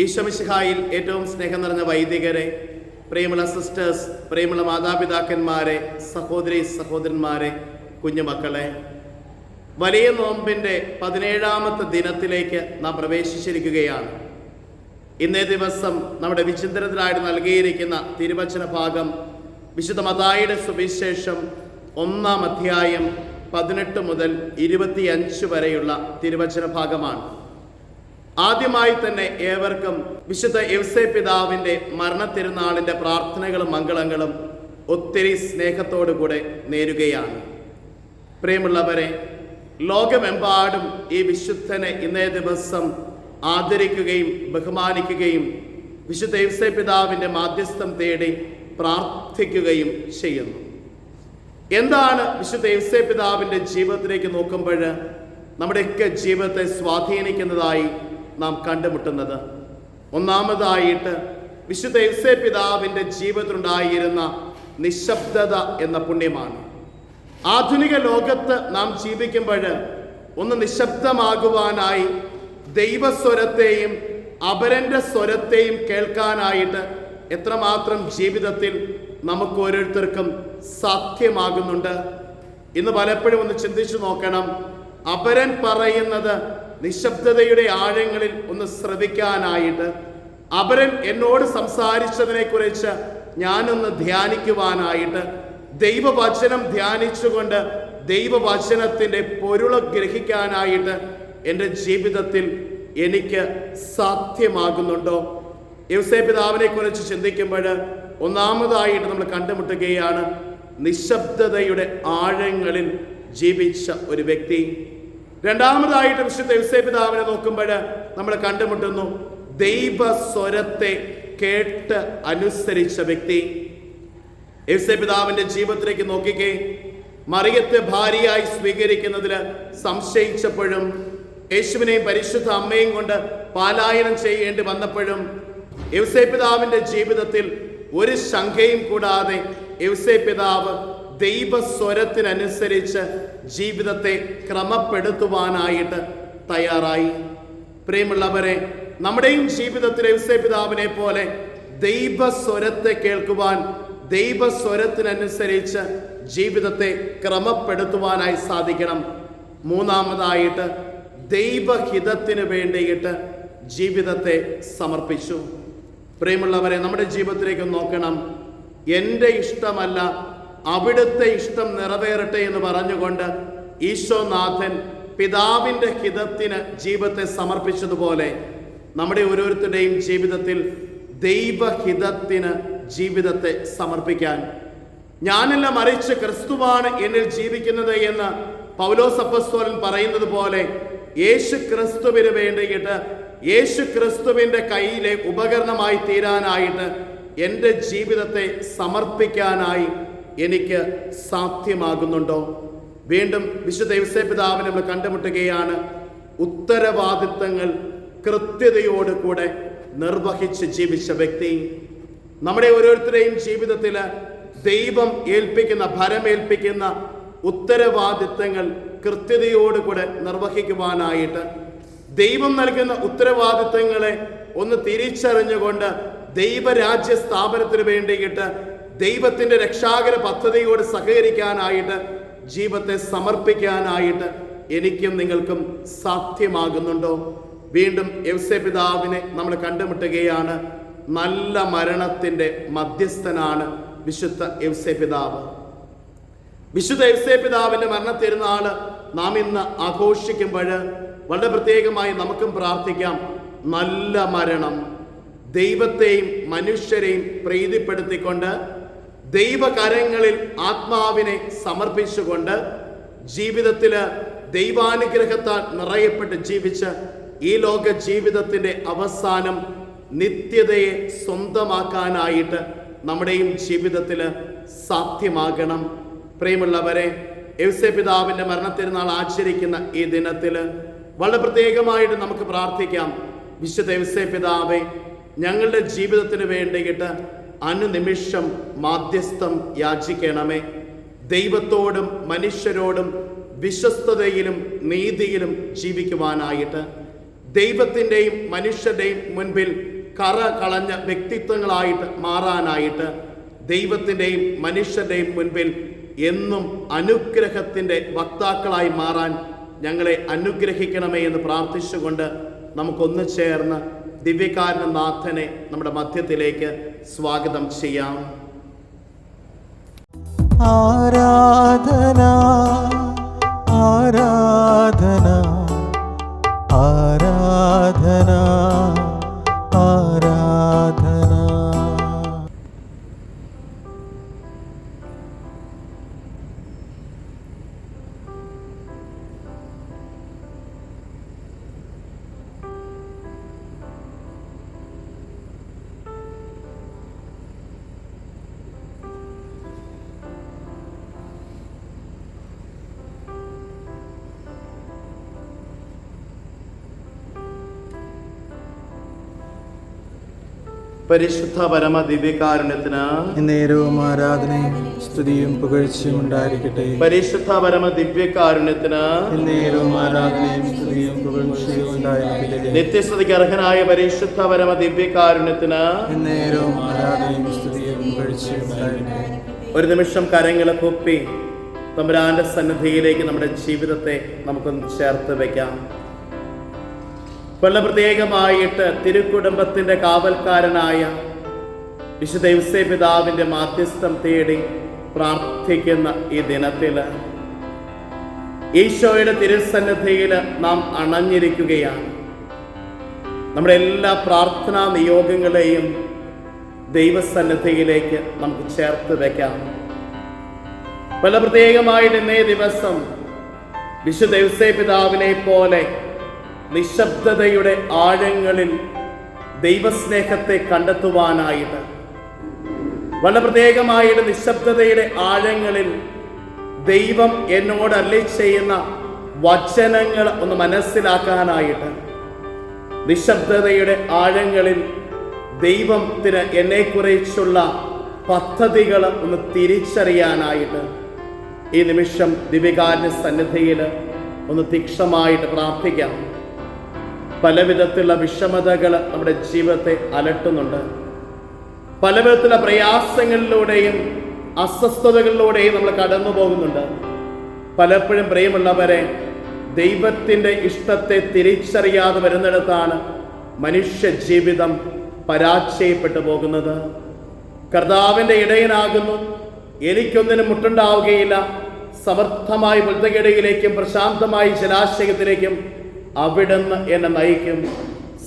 ഈശ്വമിശിഹായിൽ ഏറ്റവും സ്നേഹം നിറഞ്ഞ വൈദികരെ പ്രിയമുള്ള സിസ്റ്റേഴ്സ് പ്രിയമുള്ള മാതാപിതാക്കന്മാരെ സഹോദരി സഹോദരന്മാരെ കുഞ്ഞുമക്കളെ. വലിയ നോമ്പിന്റെ പതിനേഴാമത്തെ ദിനത്തിലേക്ക് നാം പ്രവേശിച്ചിരിക്കുകയാണ്. ഇന്നേ ദിവസം നമ്മുടെ വിചിന്തനത്തിനായിട്ട് നൽകിയിരിക്കുന്ന തിരുവചന ഭാഗം വിശുദ്ധ മതായുടെ സുവിശേഷം ഒന്നാം അധ്യായം പതിനെട്ട് മുതൽ ഇരുപത്തിയഞ്ച് വരെയുള്ള തിരുവചന ഭാഗമാണ്. ആദ്യമായി തന്നെ ഏവർക്കും വിശുദ്ധ എവ്സെ പിതാവിന്റെ മരണത്തിരുന്നാളിന്റെ പ്രാർത്ഥനകളും മംഗളങ്ങളും ഒത്തിരി സ്നേഹത്തോടു കൂടെ നേരുകയാണ്. പ്രിയമുള്ളവരെ ലോകമെമ്പാടും ഈ വിശുദ്ധനെ ഇന്നേ ദിവസം ആദരിക്കുകയും ബഹുമാനിക്കുകയും വിശുദ്ധ എവ്സെ പിതാവിന്റെ മാധ്യസ്ഥം തേടി പ്രാർത്ഥിക്കുകയും ചെയ്യുന്നു. എന്താണ് വിശുദ്ധ എവ്സെ പിതാവിന്റെ ജീവിതത്തിലേക്ക് നോക്കുമ്പോൾ നമ്മുടെയൊക്കെ ജീവിതത്തെ സ്വാധീനിക്കുന്നതായി നാം കണ്ടുമുട്ടുന്നത്. ഒന്നാമതായിട്ട് വിശുദ്ധ എവ്സെ പിതാവിന്റെ ജീവിതത്തിലുണ്ടായിരുന്ന നിശബ്ദത എന്ന പുണ്യമാണ്. ആധുനിക ലോകത്ത് നാം ജീവിക്കുമ്പോൾ ഒന്ന് നിശബ്ദമാകുവാനായി ദൈവസ്വരത്തെയും അപരന്റെ സ്വരത്തെയും കേൾക്കാനായിട്ട് എത്രമാത്രം ജീവിതത്തിൽ നമുക്ക് ഓരോരുത്തർക്കും സാധ്യമാകുന്നുണ്ട് ഇന്ന് പലപ്പോഴും ഒന്ന് ചിന്തിച്ചു നോക്കണം. അപരൻ പറയുന്നത് നിശബ്ദതയുടെ ആഴങ്ങളിൽ ഒന്ന് ശ്രവിക്കാനായിട്ട് അപരൻ എന്നോട് സംസാരിച്ചതിനെക്കുറിച്ച് ഞാനൊന്ന് ധ്യാനിക്കുവാനായിട്ട് ദൈവവചനം ധ്യാനിച്ചുകൊണ്ട് ദൈവവചനത്തിന്റെ പൊരുള ഗ്രഹിക്കാനായിട്ട് എന്റെ ജീവിതത്തിൽ എനിക്ക് സാധ്യമാകുന്നുണ്ടോ? യവസേ പിതാവിനെ കുറിച്ച് ചിന്തിക്കുമ്പോൾ ഒന്നാമതായിട്ട് നമ്മൾ കണ്ടുമുട്ടുകയാണ് നിശബ്ദതയുടെ ആഴങ്ങളിൽ ജീവിച്ച ഒരു വ്യക്തി. രണ്ടാമതായിട്ട് വിശുദ്ധ യവസേ പിതാവിനെ നോക്കുമ്പോൾ നമ്മൾ കണ്ടുമുട്ടുന്നു. ദൈവസ്വരത്തെ കേട്ട് അനുസരിച്ച വ്യക്തി. യവസേ പിതാവിന്റെ ജീവിതത്തിലേക്ക് നോക്കിക്കേ. മറിയത്തെ ഭാര്യയായി സ്വീകരിക്കുന്നതിൽ സംശയിച്ചപ്പോഴും യേശുവിനെയും പരിശുദ്ധ അമ്മയും കൊണ്ട് പാലായനം ചെയ്യേണ്ടി വന്നപ്പോഴും യവസേ പിതാവിന്റെ ജീവിതത്തിൽ ഒരു ശങ്കയും കൂടാതെ യവസേ പിതാവ് ദൈവസ്വരത്തിനനുസരിച്ച് ജീവിതത്തെ ക്രമപ്പെടുത്തുവാനായിട്ട് തയ്യാറായി. പ്രിയമുള്ളവരെ നമ്മുടെയും ജീവിതത്തിലെ ഉസേ പിതാവിനെ പോലെ ദൈവസ്വരത്തെ കേൾക്കുവാൻ ദൈവസ്വരത്തിനനുസരിച്ച് ജീവിതത്തെ ക്രമപ്പെടുത്തുവാനായി സാധിക്കണം. മൂന്നാമതായിട്ട് ദൈവഹിതത്തിന് വേണ്ടിയിട്ട് ജീവിതത്തെ സമർപ്പിച്ചു. പ്രിയമുള്ളവരെ നമ്മുടെ ജീവിതത്തിലേക്ക് നോക്കണം. എന്റെ ഇഷ്ടമല്ല അവിടുത്തെ ഇഷ്ടം നിറവേറട്ടെ എന്ന് പറഞ്ഞുകൊണ്ട് ഈശോനാഥൻ പിതാവിന്റെ ഹിതത്തിന് ജീവിതത്തെ സമർപ്പിച്ചതുപോലെ നമ്മുടെ ഓരോരുത്തരുടെയും ജീവിതത്തിൽ ദൈവഹിതത്തിന് ജീവിതത്തെ സമർപ്പിക്കാൻ. ഞാനല്ല മറിച്ച് ക്രിസ്തുവാണ് എന്നിൽ ജീവിക്കുന്നത് എന്ന് പൗലോസപ്പസ്തോലൻ പറയുന്നത് പോലെ യേശു ക്രിസ്തുവിന് വേണ്ടിയിട്ട് യേശു ക്രിസ്തുവിന്റെ കയ്യിലെ ഉപകരണമായി തീരാനായിട്ട് എന്റെ ജീവിതത്തെ സമർപ്പിക്കാനായി എനിക്ക് സാധ്യമാകുന്നുണ്ടോ? വീണ്ടും വിശുദ്ധ യുസേപിതാവിനെ നമ്മൾ കണ്ടുമുട്ടുകയാണ്. ഉത്തരവാദിത്തങ്ങൾ കൃത്യതയോടുകൂടെ നിർവഹിച്ച് ജീവിച്ച വ്യക്തി. നമ്മുടെ ഓരോരുത്തരെയും ജീവിതത്തിൽ ദൈവം ഏൽപ്പിക്കുന്ന ഭരമേൽപ്പിക്കുന്ന ഉത്തരവാദിത്തങ്ങൾ കൃത്യതയോടുകൂടെ നിർവഹിക്കുവാനായിട്ട് ദൈവം നൽകുന്ന ഉത്തരവാദിത്തങ്ങളെ ഒന്ന് തിരിച്ചറിഞ്ഞുകൊണ്ട് ദൈവരാജ്യ സ്ഥാപനത്തിന് വേണ്ടിയിട്ട് ദൈവത്തിന്റെ രക്ഷാകര പദ്ധതിയോട് സഹകരിക്കാനായിട്ട് ജീവിതത്തെ സമർപ്പിക്കാനായിട്ട് എനിക്കും നിങ്ങൾക്കും സാധ്യമാകുന്നുണ്ടോ? വീണ്ടും എവ്സെ പിതാവിനെ നമ്മൾ കണ്ടുമുട്ടുകയാണ്. നല്ല മരണത്തിന്റെ മധ്യസ്ഥനാണ് വിശുദ്ധ എവ്സെ പിതാവ്. വിശുദ്ധ എവ്സെ പിതാവിന്റെ മരണത്തിരുന്നാൾ നാം ഇന്ന് ആഘോഷിക്കുമ്പോൾ വളരെ പ്രത്യേകമായി നമുക്കും പ്രാർത്ഥിക്കാം. നല്ല മരണം ദൈവത്തെയും മനുഷ്യരെയും പ്രീതിപ്പെടുത്തിക്കൊണ്ട് ദൈവകരങ്ങളിൽ ആത്മാവിനെ സമർപ്പിച്ചുകൊണ്ട് ജീവിതത്തിൽ ദൈവാനുഗ്രഹത്താൽ നിറയപ്പെട്ട് ജീവിച്ച് ഈ ലോക ജീവിതത്തിന്റെ അവസാനം നിത്യതയെ സ്വന്തമാക്കാനായിട്ട് നമ്മുടെയും ജീവിതത്തിൽ സാധ്യമാകണം. പ്രിയമുള്ളവരെ എവ്സെ പിതാവിന്റെ മരണത്തിരുന്നാൾ ആചരിക്കുന്ന ഈ ദിനത്തിൽ വളരെ പ്രത്യേകമായിട്ട് നമുക്ക് പ്രാർത്ഥിക്കാം. വിശുദ്ധ എവ്സെ പിതാവെ ഞങ്ങളുടെ ജീവിതത്തിന് വേണ്ടിയിട്ട് അനുനിമിഷം മാധ്യസ്ഥം യാചിക്കണമേ. ദൈവത്തോടും മനുഷ്യരോടും വിശ്വസ്തതയിലും നീതിയിലും ജീവിക്കുവാനായിട്ട് ദൈവത്തിന്റെയും മനുഷ്യരുടെയും മുൻപിൽ കറ കളഞ്ഞ വ്യക്തിത്വങ്ങളായിട്ട് മാറാനായിട്ട് ദൈവത്തിന്റെയും മനുഷ്യരുടെയും മുൻപിൽ എന്നും അനുഗ്രഹത്തിന്റെ വക്താക്കളായി മാറാൻ ഞങ്ങളെ അനുഗ്രഹിക്കണമേ എന്ന് പ്രാർത്ഥിച്ചുകൊണ്ട് നമുക്കൊന്നു ചേർന്ന് ദിവ്യകാരണനാഥനെ നമ്മുടെ മധ്യത്തിലേക്ക് സ്വാഗതം ചെയ്യാം. ആരാധന ആരാധന ആരാധന. പരിശുദ്ധ പരമ ദിവ്യകാരുണ്യത്തിന് നേരവും ആരാധനയും സ്തുതിയും പുകഴ്ചയും ഉണ്ടായിരിക്കട്ടെ. പരിശുദ്ധ പരമ ദിവ്യകാരുണ്യത്തിന് നേരവും ആരാധനയും സ്തുതിയും പുകഴ്ചയും ഉണ്ടായിരിക്കട്ടെ. നിത്യസ്തുതിക്ക് അർഹനായ പരിശുദ്ധ പരമ ദിവ്യകാരുണ്യത്തിന് നേരവും ആരാധനയും സ്തുതിയും പുകഴ്ചയും ഉണ്ടായിരിക്കട്ടെ. ഒരു നിമിഷം കരങ്ങളെ പൊപ്പി തമ്പുരാന്റെ സന്നിധിയിലേക്ക് നമ്മുടെ ജീവിതത്തെ നമുക്കൊന്ന് ചേർത്ത് വെക്കാം. കൊല്ല പ്രത്യേകമായിട്ട് തിരുക്കുടുംബത്തിന്റെ കാവൽക്കാരനായ വിശുദ്ധ യൗസേ പിതാവിന്റെ മാധ്യസ്ഥം തേടി പ്രാർത്ഥിക്കുന്ന ഈ ദിനത്തിൽ ഈശോയുടെ തിരുസന്നിധിയിൽ നാം അണഞ്ഞിരിക്കുകയാണ്. നമ്മുടെ എല്ലാ പ്രാർത്ഥനാ നിയോഗങ്ങളെയും ദൈവസന്നിധിയിലേക്ക് നമുക്ക് ചേർത്ത് വെക്കാം. പല പ്രത്യേകമായിട്ട് ഇന്നേ ദിവസം വിശുദ്ധ യൗസേ പിതാവിനെ പോലെ നിശബ്ദതയുടെ ആഴങ്ങളിൽ ദൈവസ്നേഹത്തെ കണ്ടെത്തുവാനായിട്ട്. വളരെ പ്രത്യേകമായിട്ട് നിശബ്ദതയുടെ ആഴങ്ങളിൽ ദൈവം എന്നോട് ചെയ്യുന്ന വചനങ്ങൾ ഒന്ന് മനസ്സിലാക്കാനായിട്ട്. നിശബ്ദതയുടെ ആഴങ്ങളിൽ ദൈവത്തിന് എന്നെക്കുറിച്ചുള്ള പദ്ധതികൾ ഒന്ന് തിരിച്ചറിയാനായിട്ട്. ഈ നിമിഷം ദിവ്യകാരന്റെ സന്നിധിയിൽ ഒന്ന് തീക്ഷമായിട്ട് പ്രാർത്ഥിക്കാം. പല വിധത്തിലുള്ള വിഷമതകൾ നമ്മുടെ ജീവിതത്തെ അലട്ടുന്നുണ്ട്. പല വിധത്തിലുള്ള പ്രയാസങ്ങളിലൂടെയും അസ്വസ്ഥതകളിലൂടെയും നമ്മൾ കടന്നു പോകുന്നുണ്ട്. പലപ്പോഴും പ്രിയമുള്ളവരെ ദൈവത്തിന്റെ ഇഷ്ടത്തെ തിരിച്ചറിയാതെ വരുന്നിടത്താണ് മനുഷ്യ ജീവിതം പരാജയപ്പെട്ടു പോകുന്നത്. കർത്താവിന്റെ ഇടയനാകുന്നു. എനിക്കൊന്നിനും മുട്ടുണ്ടാവുകയില്ല. സമർത്ഥമായി വൃദ്ധകിടയിലേക്കും പ്രശാന്തമായി ജലാശയത്തിലേക്കും അവിടുന്ന് എന്നെ നയിക്കും.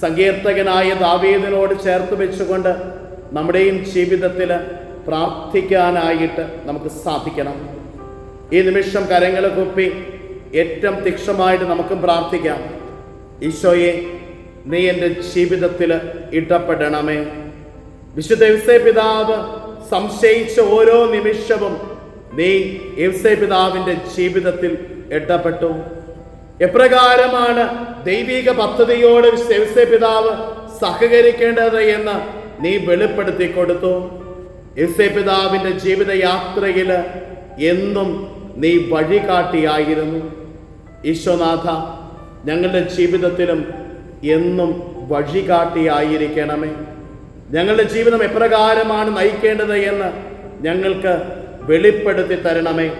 സങ്കീർത്തകനായ ദാവീദിനോട് ചേർത്ത് വെച്ചുകൊണ്ട് നമ്മുടെയും ജീവിതത്തിൽ പ്രാർത്ഥിക്കാനായിട്ട് നമുക്ക് സാധിക്കണം. ഈ നിമിഷം കരങ്ങൾ കുപ്പി ഏറ്റവും തീക്ഷമായിട്ട് നമുക്കും പ്രാർത്ഥിക്കാം. ഈശോയെ നീ എന്റെ ജീവിതത്തിൽ ഇടപെടണമേ. വിശുദ്ധ യൗസേ പിതാവ് സംശയിച്ച ഓരോ നിമിഷവും നീ യൗസേ പിതാവിന്റെ ജീവിതത്തിൽ ഇടപെട്ടു. എപ്രകാരമാണ് ദൈവിക പദ്ധതിയോട് പിതാവ് സഹകരിക്കേണ്ടത് എന്ന് നീ വെളിപ്പെടുത്തി കൊടുത്തു? യൗസേ പിതാവിന്റെ ജീവിതയാത്രയിൽ എന്നും നീ വഴികാട്ടിയായിരുന്നു. ഈശ്വനാഥ ഞങ്ങളുടെ ജീവിതത്തിലും എന്നും വഴികാട്ടിയായിരിക്കണമേ. ഞങ്ങളുടെ ജീവിതം എപ്രകാരമാണ് നയിക്കേണ്ടത് എന്ന് ഞങ്ങൾക്ക് വെളിപ്പെടുത്തി തരണമേ.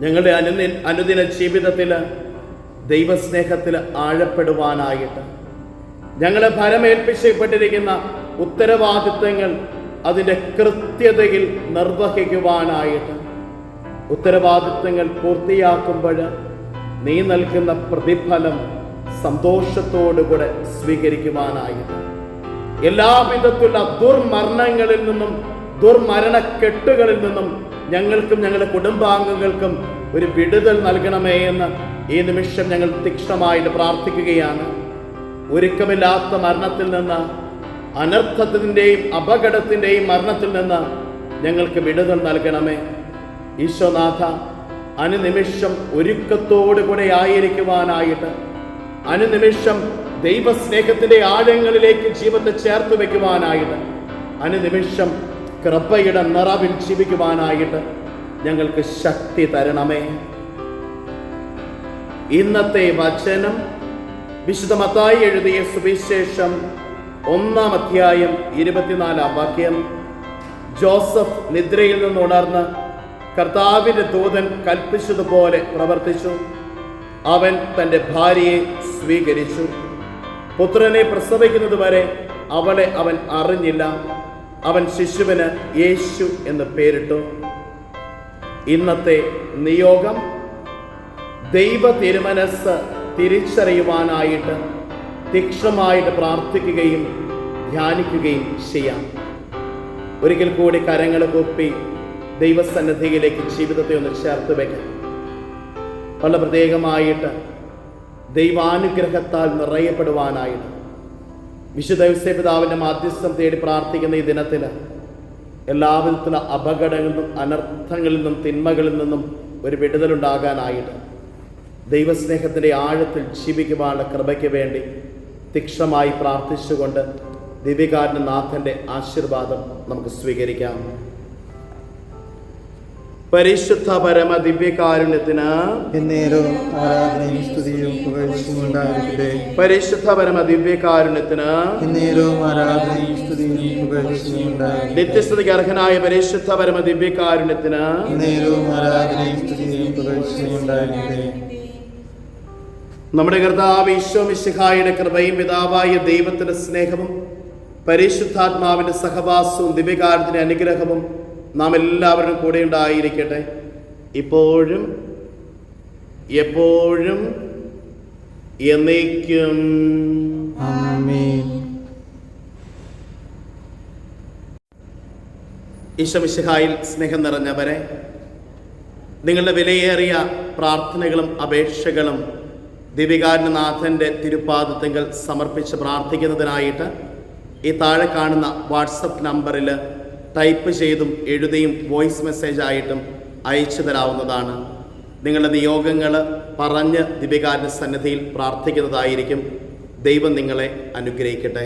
ഞങ്ങളുടെ അനുദിന അനുദിന ജീവിതത്തിൽ ദൈവസ്നേഹത്തിൽ ആഴപ്പെടുവാനായിട്ട്. ഞങ്ങളെ ഭരമേൽപ്പിച്ചപ്പെട്ടിരിക്കുന്ന ഉത്തരവാദിത്വങ്ങൾ അതിന്റെ കൃത്യതയിൽ നിർവഹിക്കുവാനായിട്ട്. ഉത്തരവാദിത്വങ്ങൾ പൂർത്തിയാക്കുമ്പോൾ നീ നൽകുന്ന പ്രതിഫലം സന്തോഷത്തോടുകൂടെ സ്വീകരിക്കുവാനായിട്ട്. എല്ലാവിധത്തിലുള്ള ദുർമരണങ്ങളിൽ നിന്നും ദുർമരണക്കെട്ടുകളിൽ നിന്നും ഞങ്ങൾക്കും ഞങ്ങളുടെ കുടുംബാംഗങ്ങൾക്കും ഒരു വിടുതൽ നൽകണമേ എന്ന് ഈ നിമിഷം ഞങ്ങൾ തീക്ഷണമായിട്ട് പ്രാർത്ഥിക്കുകയാണ്. ഒരുക്കമില്ലാത്ത മരണത്തിൽ നിന്ന് അനർത്ഥത്തിന്റെയും അപകടത്തിന്റെയും മരണത്തിൽ നിന്ന് ഞങ്ങൾക്ക് വിടുതൽ നൽകണമേ. ഈശോനാഥ അനുനിമിഷം ഒരുക്കത്തോടു കൂടെ ആയിരിക്കുവാനായിട്ട് അനുനിമിഷം ദൈവസ്നേഹത്തിന്റെ ആഴങ്ങളിലേക്ക് ജീവിതത്തെ ചേർത്ത് വയ്ക്കുവാനായിട്ട് അനുനിമിഷം കൃപയുടെ നിറവിൽ ജീവിക്കുവാനായിട്ട് ഞങ്ങൾക്ക് ശക്തി തരണമേ. ഇന്നത്തെ വചനം വിശുദ്ധ മത്തായി എഴുതിയ സുവിശേഷം ഒന്നാം അധ്യായം ഇരുപത്തിനാലാം വാക്യം. ജോസഫ് നിദ്രയിൽ നിന്ന് ഉണർന്ന് കർത്താവിന്റെ ദൂതൻ കൽപ്പിച്ചതുപോലെ പ്രവർത്തിച്ചു. അവൻ തന്റെ ഭാര്യയെ സ്വീകരിച്ചു. പുത്രനെ പ്രസവിക്കുന്നതുവരെ അവളെ അവൻ അറിഞ്ഞില്ല. അവൻ ശിശുവിന് യേശു എന്ന് പേരിട്ടു. ഇന്നത്തെ നിയോഗം ദൈവ തിരുമനസ് തിരിച്ചറിയുവാനായിട്ട് തീക്ഷണമായിട്ട് പ്രാർത്ഥിക്കുകയും ധ്യാനിക്കുകയും ചെയ്യാം. ഒരിക്കൽ കൂടി കരങ്ങൾ കൊപ്പി ദൈവസന്നദ്ധിയിലേക്ക് ജീവിതത്തെ ഒന്ന് ചേർത്ത് വെക്കാം. വളരെ പ്രത്യേകമായിട്ട് ദൈവാനുഗ്രഹത്താൽ നിറയപ്പെടുവാനായിട്ട് വിശുദ്ധ പിതാവിന്റെ മാധ്യസ്ഥം തേടി പ്രാർത്ഥിക്കുന്ന ഈ ദിനത്തിൽ എല്ലാവിധത്തിലുള്ള അപകടങ്ങളിൽ നിന്നും അനർത്ഥങ്ങളിൽ നിന്നും തിന്മകളിൽ നിന്നും ഒരു വിടുതലുണ്ടാകാനായിട്ട് ദൈവസ്നേഹത്തിന്റെ ആഴത്തിൽ ജീവിക്കുവാനുള്ള കൃപയ്ക്ക് വേണ്ടി തീക്ഷമായി പ്രാർത്ഥിച്ചുകൊണ്ട് ദിവ്യകാരനാഥന്റെ ആശീർവാദം നമുക്ക് സ്വീകരിക്കാം. പരിശുദ്ധ പരമ ദിവ്യകാരുണ്യത്തിന് എന്നേരവും ആരാധനയും സ്തുതിയും പുകഴ്ചയും ഉണ്ടായിരിക്കട്ടെ. പരിശുദ്ധ പരമ ദിവ്യകാരുണ്യത്തിന് എന്നേരവും ആരാധനയും സ്തുതിയും പുകഴ്ചയും ഉണ്ടായിരിക്കട്ടെ. നിത്യസ്തുതിക്ക് അർഹനായ പരിശുദ്ധ പരമ ദിവ്യകാരുണ്യത്തിന് എന്നേരവും ആരാധനയും സ്തുതിയും പുകഴ്ചയും ഉണ്ടായിരിക്കട്ടെ. നമ്മുടെ കർത്താവ് ഈശോ മിശിഹായുടെ കൃപയും പിതാവായ ദൈവത്തിന്റെ സ്നേഹവും പരിശുദ്ധാത്മാവിന്റെ സഹവാസവും ദിവ്യകാരത്തിന്റെ അനുഗ്രഹവും നാം എല്ലാവരും കൂടെ ഉണ്ടായിരിക്കട്ടെ ഇപ്പോഴും എപ്പോഴും എന്നേക്കും. ആമേൻ. ഈശോ മിശിഹായിൽ സ്നേഹം നിറഞ്ഞവരെ നിങ്ങളുടെ വിലയേറിയ പ്രാർത്ഥനകളും അപേക്ഷകളും ദിവികാരനാഥന്റെ തിരുപ്പാദത്തെങ്കിൽ സമർപ്പിച്ച് പ്രാർത്ഥിക്കുന്നതിനായിട്ട് ഈ താഴെ കാണുന്ന വാട്സപ്പ് നമ്പറിൽ ടൈപ്പ് ചെയ്തും എഴുതിയും വോയിസ് മെസ്സേജ് ആയിട്ടും അയച്ചു തരാവുന്നതാണ്. നിങ്ങളുടെ നിയോഗങ്ങൾ പറഞ്ഞ് ദിപികാരന്റെ സന്നിധിയിൽ പ്രാർത്ഥിക്കുന്നതായിരിക്കും ദൈവം നിങ്ങളെ അനുഗ്രഹിക്കട്ടെ.